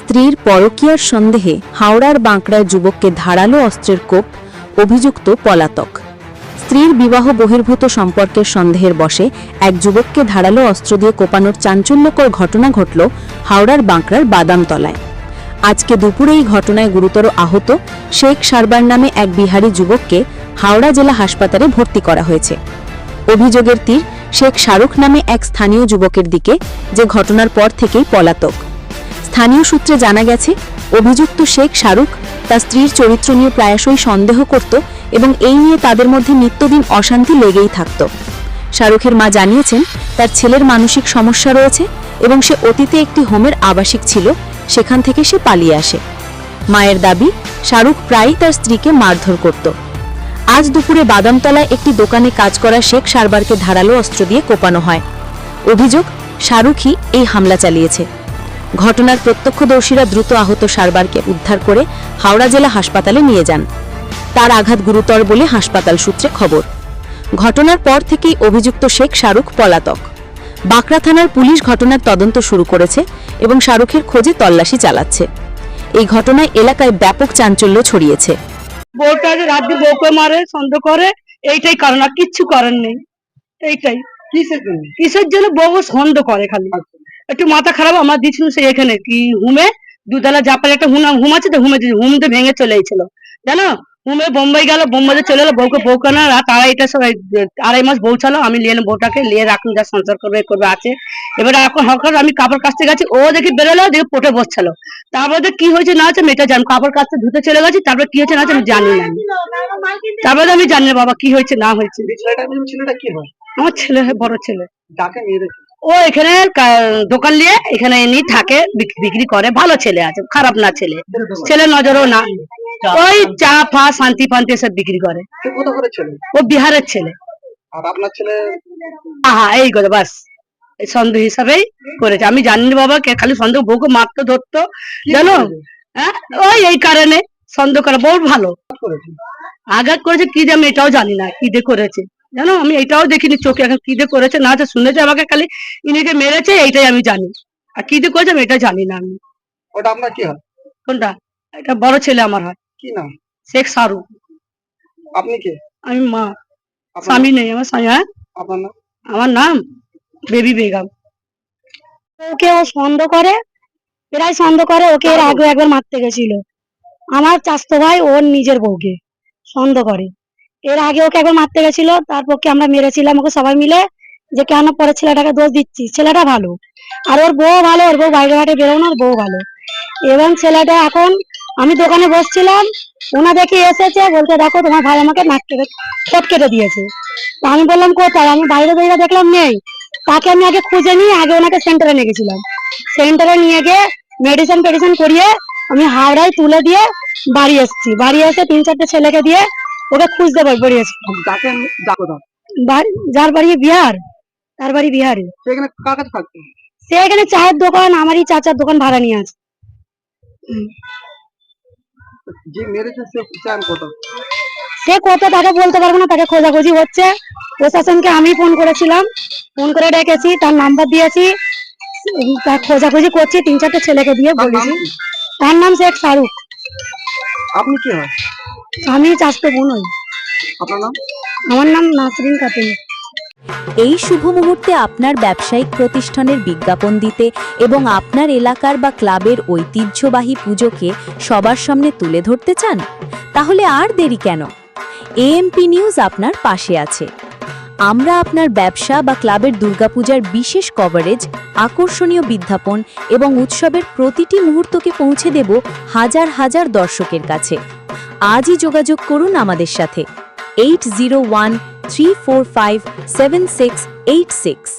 স্ত্রীর পরকীয়ার সন্দেহে হাওড়ার বাঁকড়ায় যুবককে ধারালো অস্ত্রের কোপ, অভিযুক্ত পলাতক। স্ত্রীর বিবাহ বহির্ভূত সম্পর্কের সন্দেহের বশে এক যুবককে ধারালো অস্ত্র দিয়ে কোপানোর চাঞ্চল্যকর ঘটনা ঘটল হাওড়ার বাঁকড়ার বাদামতলায়। আজকে দুপুরে এই ঘটনায় গুরুতর আহত শেখ সারবার নামে এক বিহারি যুবককে হাওড়া জেলা হাসপাতালে ভর্তি করা হয়েছে। অভিযোগের তীর শেখ শাহরুখ নামে এক স্থানীয় যুবকের দিকে, যে ঘটনার পর থেকেই পলাতক। স্থানীয় সূত্রে জানা গেছে, অভিযুক্ত শেখ শাহরুখ তার স্ত্রীর চরিত্র নিয়ে প্রায়শই সন্দেহ করত এবং এই নিয়ে তাদের মধ্যে নিত্যদিন অশান্তি লেগেই থাকত। শাহরুখের মা জানিয়েছেন, তার ছেলের মানসিক সমস্যা রয়েছে এবং সে অতীতে একটি হোমের আবাসিক ছিল, সেখান থেকে সে পালিয়ে আসে। মায়ের দাবি, শাহরুখ প্রায়ই তার স্ত্রীকে মারধর করত। আজ দুপুরে বাদামতলায় একটি দোকানে কাজ করা শেখ সারবারকে ধারালো অস্ত্র দিয়ে কোপানো হয়। অভিযোগ, শাহরুখই এই হামলা চালিয়েছে। ঘটনার প্রত্যক্ষদর্শীরা দ্রুত আহত সারবারকে উদ্ধার করে হাওড়া জেলা হাসপাতালে নিয়ে যান। তার আঘাত গুরুতর বলে হাসপাতাল সূত্রে খবর। ঘটনার পর থেকেই অভিযুক্ত শেখ শাহরুখ পলাতক। বাঁকড়া থানার পুলিশ ঘটনার তদন্ত শুরু করেছে এবং শাহরুখের খোঁজে তল্লাশি চালাচ্ছে। এই ঘটনায় এলাকায় ব্যাপক চাঞ্চল্য ছড়িয়েছে। মারে করে, এইটাই কারণ, আর কিচ্ছু নেই। এইটাই। কিসের জন্য? কিসের জন্য বউ সন্দেহ করে খালি? একটু মাথা খারাপ আমার দিয়েছিল সে এখানে কি হুমে? দুতলা জাপার একটা হুম হুম আছে তো হুমে হুম তো ভেঙে চলে এসেছিল। জানো? হুমে বোম্বাই গেল বোম্বাইতে চলে এলো বউকে বউ কেনা রাত আড়াইটা সময় আড়াই মাস বউ ছিল আমি নিয়ে এলাম বউটাকে নিয়ে রাখুন যা সংসার করবে করবে আছে। এবার এখন হঠাৎ আমি কাপড় কাচতে গেছি ও দেখি বেরোলো দেখি পটে বসছিল। তারপরে কি হয়েছে না হচ্ছে মেয়েটা জানি কাপড় কাচতে ধুতে চলে গেছি তারপরে কি হয়েছে না হচ্ছে আমি জানি না। তারপরে আমি জানি না বাবা কি হয়েছে না হয়েছে। হয়? আমার ছেলে বড় ছেলে। যাকে মেরেছে ও এখানে দোকান নিয়ে এখানে এনে থাকে বিক্রি করে। ভালো ছেলে আছে খারাপ না ছেলে। ছেলে নজরও না। ওই চা ফা শান্তি ফান্তি সব বিক্রি করে। ও বিহারের ছেলে। ছেলে? আহা এই করে বাস। এই সন্দেহ হিসাবেই করেছে। আমি জানি না বাবা কে খালি সন্দেহ বউকে মারতো ধরতো। জানো? হ্যাঁ ওই এই কারণে সন্দেহ করা বহুত ভালো। আঘাত করেছে? কি যে আমি এটাও জানি না কি দিয়ে করেছে। জানো আমি এটাও দেখিনি চোখে এখন কি করেছে না তো শুনেছে আমাকে খালি ইনিকে মেরেছে এইটাই আমি জানি। আর কি করেছে আমি এটা জানি না আমি। ওটা আপনার কি হয়? কোনটা? এটা বড় ছেলে আমার হয়। কি নাম? শেখ শাহরুখ আপনি কে? আমি মা। স্বামী নেই আমার স্বামী হ্যাঁ? আপনার নাম? আমার নাম বেবি বেগম। ওকে ও সন্দেহ করে প্রায় সন্দেহ করে ওকে এর আগে একবার মারতে গেছিল। আমার চাস্তো ভাই ওর নিজের বউকে সন্দেহ করে। এর আগে ওকে একবার মারতে গেছিল, তার পক্ষে আমরা মেরেছিলাম ওকে সবাই মিলে, যে কেন পরে ছেলেটাকে দোষ দিচ্ছি? ছেলেটা ভালো। আর ওর বউ ভালো, ওর বউ বাইরে ঘাটে বেরোনো, ওর বউ ভালো। এবং ছেলেটা এখন, আমি দোকানে বসছিলাম, ওনা দেখে এসেছে বলতে দেখো, তোমার ভাই আমাকে নাক কেটে কেটে দিয়েছে। তো আমি বললাম, কোথায়? আমি বাইরে বেরিয়ে দেখলাম, নেই। তাকে আমি আগে খুঁজে নিয়ে আগে ওনাকে সেন্টারে নিয়ে গেছিলাম। সেন্টারে নিয়ে গিয়ে মেডিসিন ফেডিসিন করিয়ে আমি হাওড়ায় তুলে দিয়ে বাড়ি এসেছি। বাড়ি এসে তিন চারটে ছেলেকে দিয়ে ওকে খুঁজতে পার- বেরিয়েছিলাম যাকে ডাকো দাও যার বাড়ি বিহার তার বাড়ি বিহারে। সেখানে কার কাছে থাকতো সে এখানে চায়ের দোকান আমারই চাচার দোকান ভাড়া নিয়ে আছে। যে মেরেছে সে চান কোথা সে কত তাকে বলতে পারব না তাকে খোঁজাখুঁজি হচ্ছে। প্রশাসনকে আমি ফোন করেছিলাম ফোন করে ডেকেছি তার নাম্বার দিয়েছি। তার খোঁজাখুঁজি করছি তিন চারটে ছেলেকে দিয়ে বলেছি। তার নাম শেখ শাহরুখ আপনি কি হয়? আমি চাষতে বোন হই আপনার নাম? আমার নাম নাসরিন খাতুন এই শুভ মুহূর্তে আপনার ব্যবসায়িক প্রতিষ্ঠানের বিজ্ঞাপন দিতে এবং আপনার এলাকার বা ক্লাবের ঐতিহ্যবাহী পুজোকে সবার সামনে তুলে ধরতে চান? তাহলে আর দেরি কেন? এএমপি নিউজ আপনার পাশে আছে। আমরা আপনার ব্যবসা বা ক্লাবের দুর্গাপূজার বিশেষ কভারেজ আকর্ষণীয় বিজ্ঞাপন এবং উৎসবের প্রতিটি মুহূর্তকে পৌঁছে দেব হাজার হাজার দর্শকের কাছে। আজই যোগাযোগ করুন আমাদের সাথে। Eight zero one three four five seven six eight six.